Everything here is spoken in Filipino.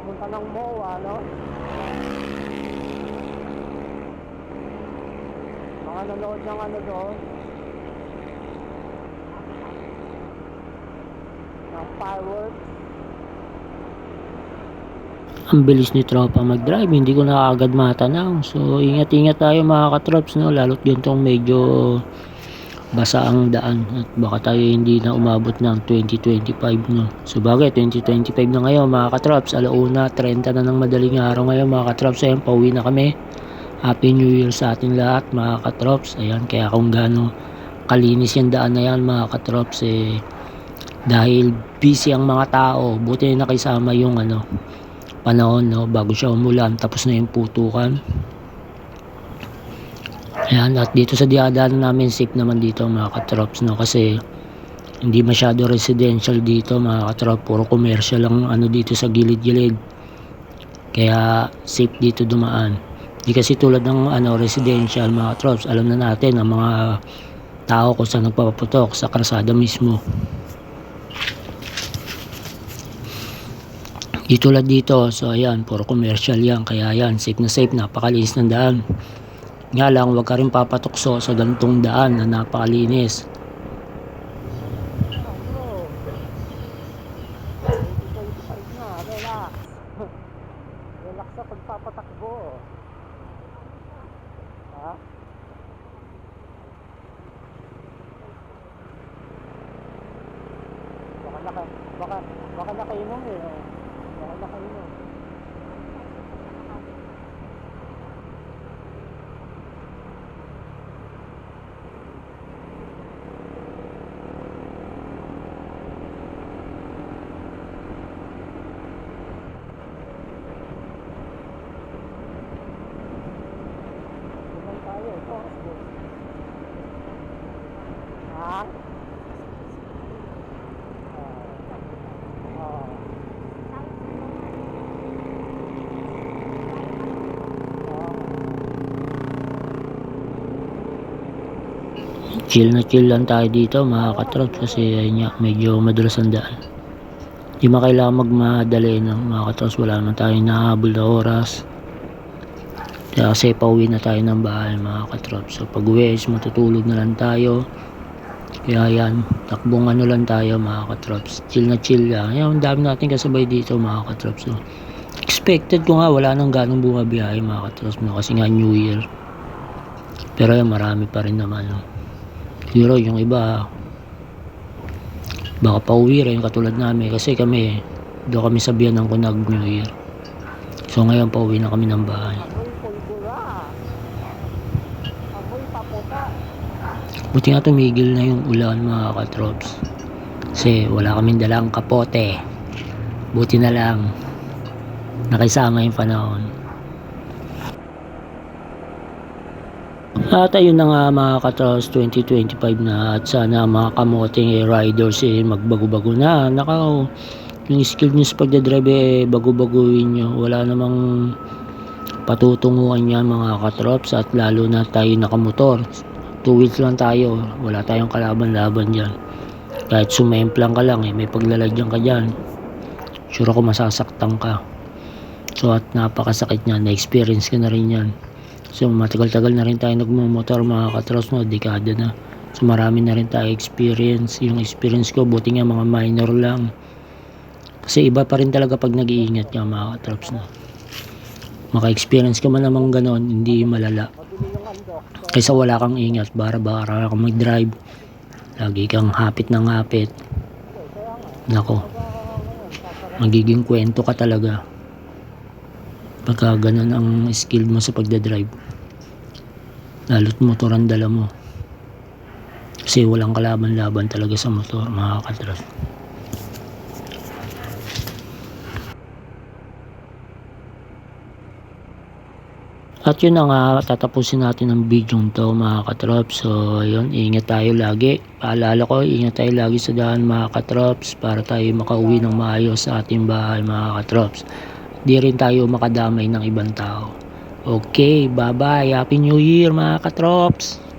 pupunta ng MOA, no? Mga nanonood ng ano doon. Ng fireworks. Ang bilis ni tropa mag-drive, hindi ko na agad matanaw. So, ingat-ingat tayo mga katrops, no? Lalo't ganitong medyo basa ang daan at baka tayo hindi na umabot ng 2025 no. So bagay 2025 na ngayon mga katrops, alauna 30 na ng madaling araw ngayon mga katrops, ayun pauwi na kami. Happy New Year sa ating lahat mga katrops. Ayan kaya kung gaano kalinis yung daan na yan mga katrops eh dahil busy ang mga tao, buti na nakisama yung ano panahon no bago siya umulan tapos na yung putukan. Ayan, at dito sa diadaan namin, safe naman dito mga katrops, no? Kasi hindi masyado residential dito mga katrop. Puro commercial lang ano dito sa gilid-gilid. Kaya safe dito dumaan. Hindi kasi tulad ng ano, residential mga katrops. Alam na natin ang mga tao kung saan nagpapaputok sa krasada mismo. Di tulad dito, so ayan, puro commercial yan. Kaya yan, safe na safe, napakalinis ng daan. Nga lang, huwag ka rin papatukso sa gantong daan na napakalinis. Bro. 2025 na, relax. sa pagpapatakbo. Ha? Baka baka, baka nakainom eh. oh. Baka nakainom. Tumal tayo, ito ang boss. Ha? Chill na chill lang tayo dito mga katrop kasi ayun nga, medyo madulas ang daan. Di mo kailangan magmadali no, mga katrops. Wala naman tayong nahabol na oras. Kasi pauwi na tayo ng bahay mga katrops. So pag uwi is matutulog na lang tayo. Kaya yan, takbong ano lang tayo mga katrops. Chill na chill lang. Yan, ang dami natin kasabay dito mga katrops. So, expected ko nga wala nang ganong bumabiyahe mga katrops no, kasi nga New Year. Pero yan, marami pa rin naman. No. Siguro yung iba, baka pauwi rin katulad namin kasi kami, doon kami sa biyanan ko nag New Year. So ngayon pauwi na kami ng bahay. Buti nga tumigil na yung ulan mga katrops. Kasi wala kaming dalang kapote. Buti na lang. Nakisama yung panahon. At ayun na nga mga katrops 2025 na at sana mga kamoting eh, riders eh magbago-bago na. Nakaw, yung skill nyo sa pagdadrive eh bago-baguhin nyo. Wala namang patutunguhan yan mga katrops at lalo na tayo nakamotor. Two wheels lang tayo. Wala tayong kalaban-laban dyan. Kahit sumemplang ka lang eh, may paglalagyan ka dyan. Sure ako masasaktan ka. So at napakasakit niyan, na-experience ka na rin yan. So matagal-tagal na rin tayo nagmumotor mga katros no, dekada na. So marami na rin tayo experience. Yung experience ko, buti nga mga minor lang. Kasi iba pa rin talaga pag nag-iingat ka mga katrops no. Maka-experience ka man namang ganon, hindi malala. Kaysa wala kang ingat, bara-bara kang mag-drive. Lagi kang hapit ng hapit. Nako, magiging kwento ka talaga. Pagka ganun ang skill mo sa pagdadrive. Lalo't motor ang dala mo. Kasi walang kalaban-laban talaga sa motor, mga katras. At yun na nga, tatapusin natin ang video to mga katrops. So, yun, ingat tayo lagi. Paalala ko, ingat tayo lagi sa daan mga katrops para tayo makauwi ng maayos sa ating bahay mga katrops. Di rin tayo makadamay ng ibang tao. Okay, bye-bye. Happy New Year mga katrops!